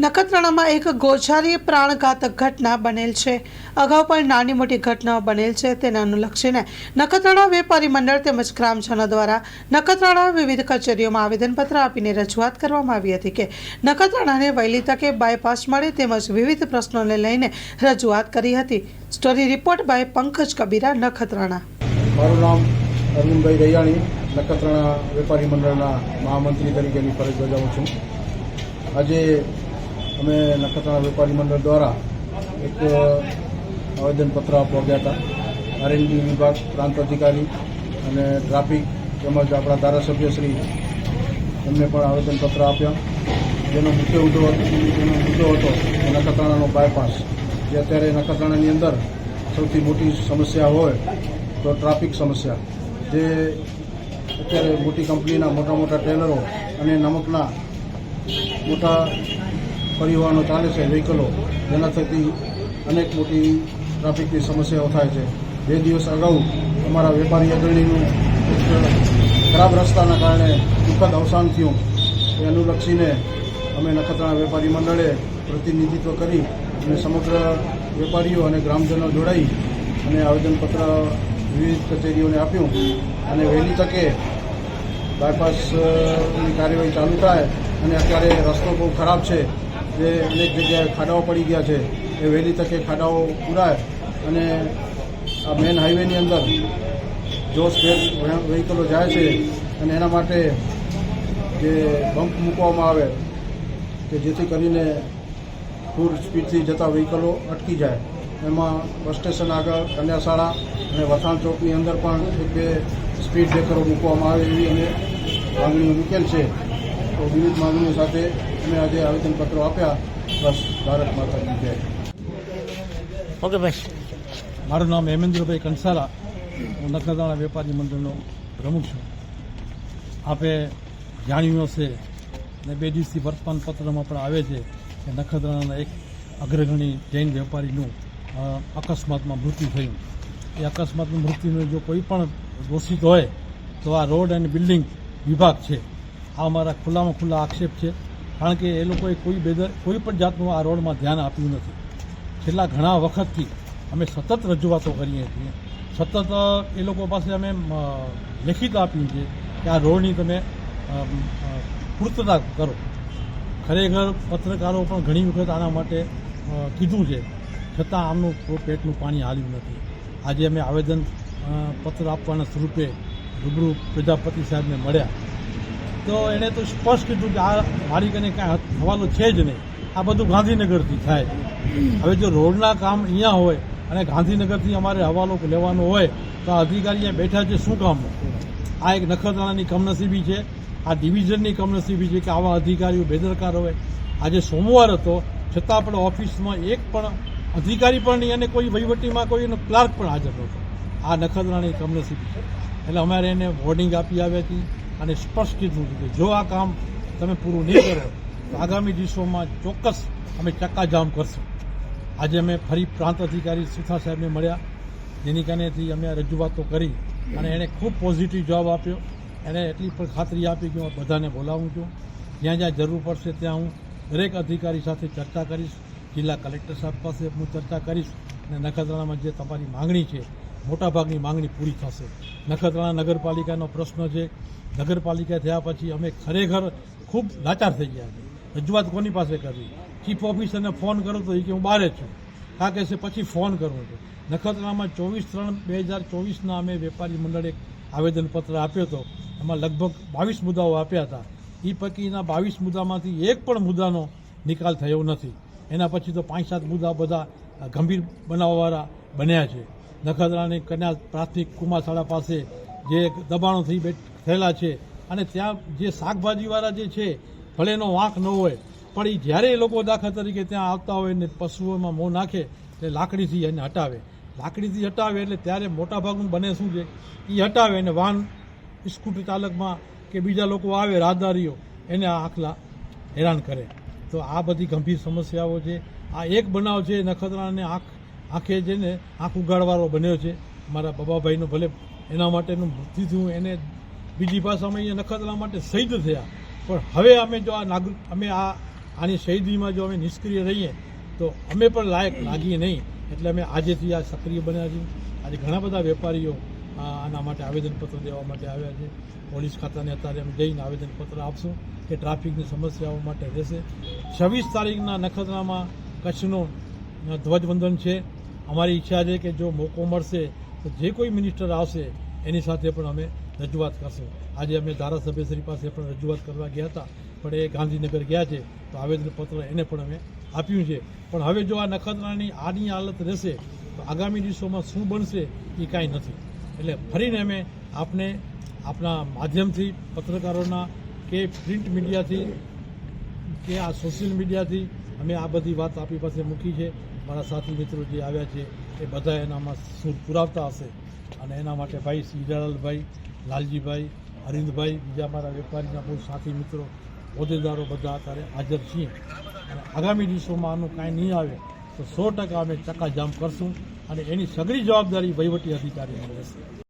નખત્રાણામાં એક ગોઝારી પ્રાણઘાતક ઘટના બનેલ છે. અગાઉ પણ નાની મોટી ઘટનાઓ બનેલ છે તેને અનુલક્ષીને નખત્રાણા વેપારી મંડળ તેમજ ગ્રામજનો દ્વારા નખત્રાણા વિવિધ કચેરીઓમાં આવેદનપત્ર આપીને રજૂઆત કરવામાં આવી હતી કે નખત્રાણાને વહેલી તકે બાયપાસ મળે તેમજ વિવિધ પ્રશ્નોને લઈને રજૂઆત કરી હતી. Story report by Pankaj Kabira, Nakhatrana. મારું નામ અરવિંદભાઈ રૈયાણી નખત્રાણા વેપારી મંડળના મહામંત્રી તરીકેની ફરજ બજાવું છું. આજે અમે નખત્રાણા વેપારી મંડળ દ્વારા એક આવેદનપત્ર આપવા ગયા હતા. આરએનડી વિભાગ, પ્રાંત અધિકારી અને ટ્રાફિક તેમજ આપણા ધારાસભ્યશ્રી એમને પણ આવેદનપત્ર આપ્યા. જેનો મુખ્ય મુદ્દો જેનો મુદ્દો હતો નખત્રાણાનો બાયપાસ જે અત્યારે નખત્રાણાની અંદર સૌથી મોટી સમસ્યા હોય તો ટ્રાફિક સમસ્યા. જે અત્યારે મોટી કંપનીના મોટા મોટા ટેલરો અને નમકના મોટા પરિવહનો ચાલે છે વ્હીકલો જેના થકી અનેક મોટી ટ્રાફિકની સમસ્યાઓ થાય છે. બે દિવસ અગાઉ અમારા વેપારી અગ્રણીનું ખરાબ રસ્તાના કારણે દુઃખદ અવસાન થયું. એ અનુલક્ષીને અમે નખત્રાણા વેપારી મંડળે પ્રતિનિધિત્વ કરી અને સમગ્ર વેપારીઓ અને ગ્રામજનો જોડાઈ અને આવેદનપત્ર વિવિધ કચેરીઓને આપ્યું. અને વહેલી તકે બાયપાસની કાર્યવાહી ચાલુ થાય અને અત્યારે રસ્તો બહુ ખરાબ છે. જે અનેક જગ્યાએ ખાડાઓ પડી ગયા છે, એ વહેલી તકે ખાડાઓ પૂરાય અને આ મેન હાઈવેની અંદર જો સ્પેસ વ્હીકલો જાય છે અને એના માટે જે બમ્પ મૂકવામાં આવે, કે જેથી કરીને ફૂલ સ્પીડથી જતા વ્હીકલો અટકી જાય. એમાં બસ સ્ટેશન આગળ કન્યાશાળા અને વથાણ ચોકની અંદર પણ એક બે સ્પીડ બ્રેકરો મૂકવામાં આવે એવી અમે માંગણીઓ મૂકેલ છે. તો વિવિધ માંગણીઓ સાથે અમે આજે આવેદનપત્રો આપ્યા. બસ ભારત માતાની જય. ઓકે ભાઈ. મારું નામ હેમેન્દ્રભાઈ કંસારા હું નખત્રાણા વેપારી મંડળનો પ્રમુખ છું. આપે જાણ્યું હશે ને બે દિવસથી વર્તમાનપત્રમાં પણ આવે છે કે નખત્રાણાના એક અગ્રગણી જૈન વેપારીનું અકસ્માતમાં મૃત્યુ થયું. એ અકસ્માતનું મૃત્યુનું જો કોઈ પણ દોષિત હોય તો આ રોડ એન્ડ બિલ્ડિંગ વિભાગ છે. આ અમારા ખુલ્લામાં ખુલ્લા આક્ષેપ છે. કારણ કે એ લોકોએ કોઈ બેદર, કોઈ પણ જાતનું આ રોડમાં ધ્યાન આપ્યું નથી. છેલ્લા ઘણા વખતથી અમે સતત રજૂઆતો કરીએ છીએ. સતત એ લોકો પાસે અમે લેખિત આપ્યું છે કે આ રોડની તમે પૂર્તતા કરો. ખરેખર પત્રકારો પણ ઘણી વખત આના માટે કીધું છે. છતાં આમનું પેટનું પાણી હાલ્યું નથી. આજે અમે આવેદન પત્ર આપવાના સ્વરૂપે રૂબરૂ પ્રજાપતિ સાહેબને મળ્યા. તો એણે તો સ્પષ્ટ કીધું કે આ મારી કને કાંઈ હવાલો છે જ નહીં. આ બધું ગાંધીનગરથી થાય. હવે જો રોડના કામ અહીંયા હોય અને ગાંધીનગરથી અમારે હવાલો લેવાનો હોય, તો આ અધિકારી અહીંયા બેઠા છે શું કામ? આ એક નખત્રાણાની કમનસીબી છે, આ ડિવિઝનની કમનસીબી છે કે આવા અધિકારીઓ બેદરકાર હોય. આજે સોમવાર હતો, છતાં પણ ઓફિસમાં એક પણ અધિકારી પણ નહીં અને કોઈ વહીવટીમાં કોઈ એનો ક્લાર્ક પણ હાજર નહોતો. આ નખત્રાણાની કમનસીબી છે. એટલે અમારે એને વોર્નિંગ આપી આવ્યા હતી અને સ્પષ્ટ કીધું કે જો આ કામ તમે પૂરું નહીં કરો, તો આગામી દિવસોમાં ચોક્કસ અમે ચક્કાજામ કરશું. આજે અમે ફરી પ્રાંત અધિકારી સુથા સાહેબને મળ્યા, જેની કારણેથી અમે રજૂઆતો કરી અને એણે ખૂબ પોઝિટિવ જવાબ આપ્યો. એણે એટલી પણ ખાતરી આપી કે હું બધાને બોલાવું છું. જ્યાં જ્યાં જરૂર પડશે ત્યાં હું દરેક અધિકારી સાથે ચર્ચા કરીશ. જિલ્લા કલેક્ટર સાહેબ પાસે હું ચર્ચા કરીશ અને નખત્રાણામાં જે તમારી માંગણી છે મોટાભાગની માંગણી પૂરી થશે. નખત્રાણા નગરપાલિકાનો પ્રશ્ન છે. નગરપાલિકા થયા પછી અમે ખરેખર ખૂબ લાચાર થઈ ગયા છે રજૂઆત કોની પાસે કરવી? ચીફ ઓફિસરને ફોન કરો તો એ કે હું બહાર છું. કા કહેશે પછી ફોન કરવો છે નખત્રાણામાં ચોવીસ ત્રણ બે હજાર ચોવીસના અમે વેપારી મંડળે આવેદનપત્ર આપ્યો હતો એમાં લગભગ બાવીસ મુદ્દાઓ આપ્યા હતા. એ પૈકીના બાવીસ મુદ્દામાંથી એક પણ મુદ્દાનો નિકાલ થયો નથી. એના પછી તો પાંચ સાત મુદ્દા બધા ગંભીર બનાવવાવાળા બન્યા છે. નખત્રાણાની કન્યા પ્રાથમિક કુમારશાળા પાસે જે દબાણો થઈ થયેલા છે અને ત્યાં જે શાકભાજીવાળા જે છે ભલે એનો વાંક ન હોય, પણ એ જ્યારે એ લોકો દાખલા તરીકે ત્યાં આવતા હોય ને પશુઓમાં મોં નાખે એટલે લાકડીથી એને હટાવે. લાકડીથી હટાવે એટલે ત્યારે મોટાભાગનું બને શું છે? એ હટાવે અને વાહન સ્કૂટર ચાલકમાં કે બીજા લોકો આવે, રાહદારીઓ, એને આ આખલા હેરાન કરે. તો આ બધી ગંભીર સમસ્યાઓ છે. આ એક બનાવ છે નખત્રાણાને આંખ આંખે છે ને આંખ ઉગાડવાળો બન્યો છે. મારા બાબાભાઈનો ભલે એના માટેનું મૃત્યુ થયું એને બીજી ભાષામાં અહીંયા નખત્રા માટે શહીદ થયા. પણ હવે અમે જો આ નાગરિક, અમે આ, આની શહીદીમાં જો અમે નિષ્ક્રિય રહીએ, તો અમે પણ લાયક લાગીએ નહીં. એટલે અમે આજેથી આ સક્રિય બન્યા છીએ. આજે ઘણા બધા વેપારીઓ આના માટે આવેદનપત્ર દેવા માટે આવ્યા છે. પોલીસ ખાતાને અત્યારે અમે જઈને આવેદનપત્ર આપશું કે ટ્રાફિકની સમસ્યાઓ માટે રહેશે. છવ્વીસ તારીખના નખત્રામાં કચ્છનો ધ્વજવંદન છે. અમારી ઈચ્છા છે કે જો મોકો મળશે, તો જે કોઈ મિનિસ્ટર આવશે, એની સાથે પણ અમે રજૂઆત કરશું. આજે અમે ધારાસભ્યશ્રી પાસે પણ રજૂઆત કરવા ગયા હતા, પણ એ ગાંધીનગર ગયા છે, તો આવેદનપત્ર એને પણ અમે આપ્યું છે. પણ હવે જો આ નખત્રાની આની હાલત રહેશે, તો આગામી દિવસોમાં શું બનશે, એ કાંઈ નથી. એટલે ફરીને અમે આપને આપણા માધ્યમથી, પત્રકારોના કે પ્રિન્ટ મીડિયાથી કે આ સોશિયલ મીડિયાથી અમે આ બધી વાત આપણી પાસે મૂકી છે. મારા સાથી મિત્રો જે આવ્યા છે, એ બધા એનામાં સૂર પુરાવતા હશે. અને એના માટે ભાઈ સિંજાલાલભાઈ લાલજીભાઈ હરિંદભાઈ બીજા મારા વેપારીના બહુ સાથી મિત્રો, હોદ્દેદારો બધા અત્યારે હાજર છીએ. અને આગામી દિવસોમાં આનું કાંઈ નહીં આવે, તો સો ટકા અમે ચક્કાજામ કરશું અને એની સઘળી જવાબદારી વહીવટી અધિકારીઓ રહેશે.